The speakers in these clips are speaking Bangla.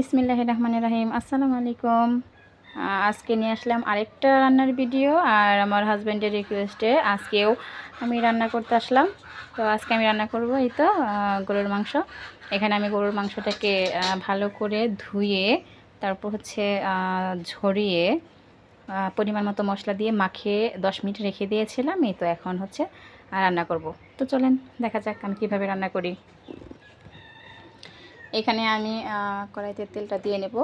বিসমিল্লাহ রহমান রাহিম আসসালামু আলাইকুম আজকে নিয়ে আসলাম আরেকটা রান্নার ভিডিও আর আমার হাজব্যান্ডের রিকোয়েস্টে আজকেও আমি রান্না করতে আসলাম। তো আজকে আমি রান্না করব এই তো গরুর মাংস। এখানে আমি গরুর মাংসটাকে ভালো করে ধুয়ে, তারপর হচ্ছে ঝরিয়ে পরিমাণ মতো মশলা দিয়ে মাখিয়ে দশ মিনিট রেখে দিয়েছিলাম। এই তো এখন হচ্ছে রান্না করব। তো চলেন, দেখা যাক আমি কীভাবে রান্না করি। এখানে আমি কড়াইতে তেলটা দিয়ে নেব।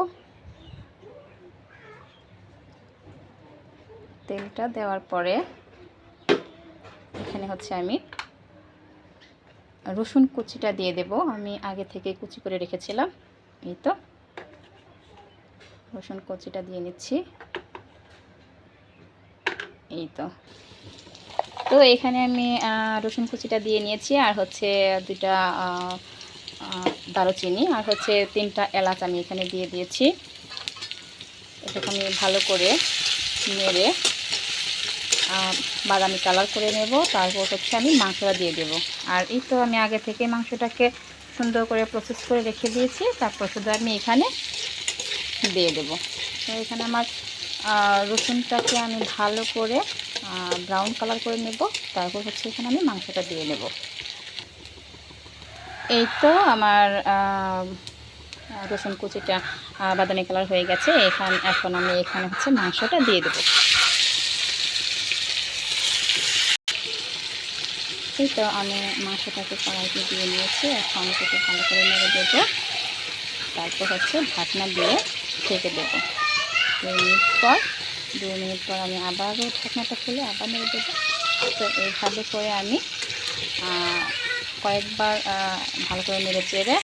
তেলটা দেওয়ার পরে এখানে হচ্ছে আমি রসুন কুচিটা দিয়ে দেব। আমি আগে থেকে কুচি করে রেখেছিলাম এই তো। রসুন কুচিটা দিয়ে নিচ্ছি এই তো। তো এখানে আমি রসুন কুচিটা দিয়ে নিয়েছি আর হচ্ছে আহ, দারুচিনি আর হচ্ছে তিনটা এলাচ আমি এখানে দিয়ে দিয়েছি। এটাকে আমি ভালো করে নেড়ে বাদামি কালার করে নেব। তারপর হচ্ছে আমি মাংসটা দিয়ে দেব। আর এই তো আমি আগে থেকে মাংসটাকে সুন্দর করে প্রসেস করে রেখে দিয়েছি। তারপর শুধু আমি এখানে দিয়ে দেব। তো এখানে আমার রসুনটাকে আমি ভালো করে ব্রাউন কালার করে নেব। তারপর হচ্ছে এখানে আমি মাংসটা দিয়ে নেব এই তো আমার রসুন কুচিটা বাদামি কালার হয়ে গেছে। এখান, এখন আমি এখানে হচ্ছে মাংসটা দিয়ে দেবো। এই তো আমি মাংসটাকে কড়াইতে দিয়ে নিয়েছি। এখন এটাকে ভালো করে নেড়ে দেবো। তারপর হচ্ছে ঢাকনা দিয়ে ঢেকে দেবো। দুই মিনিট পর, দুই মিনিট পর আমি আবারও ঢাকনাটা খুলে আবার নেড়ে দেবো। তো এইভাবে করে আমি কয়েকবার ভালো করে নেড়ে চেড়ে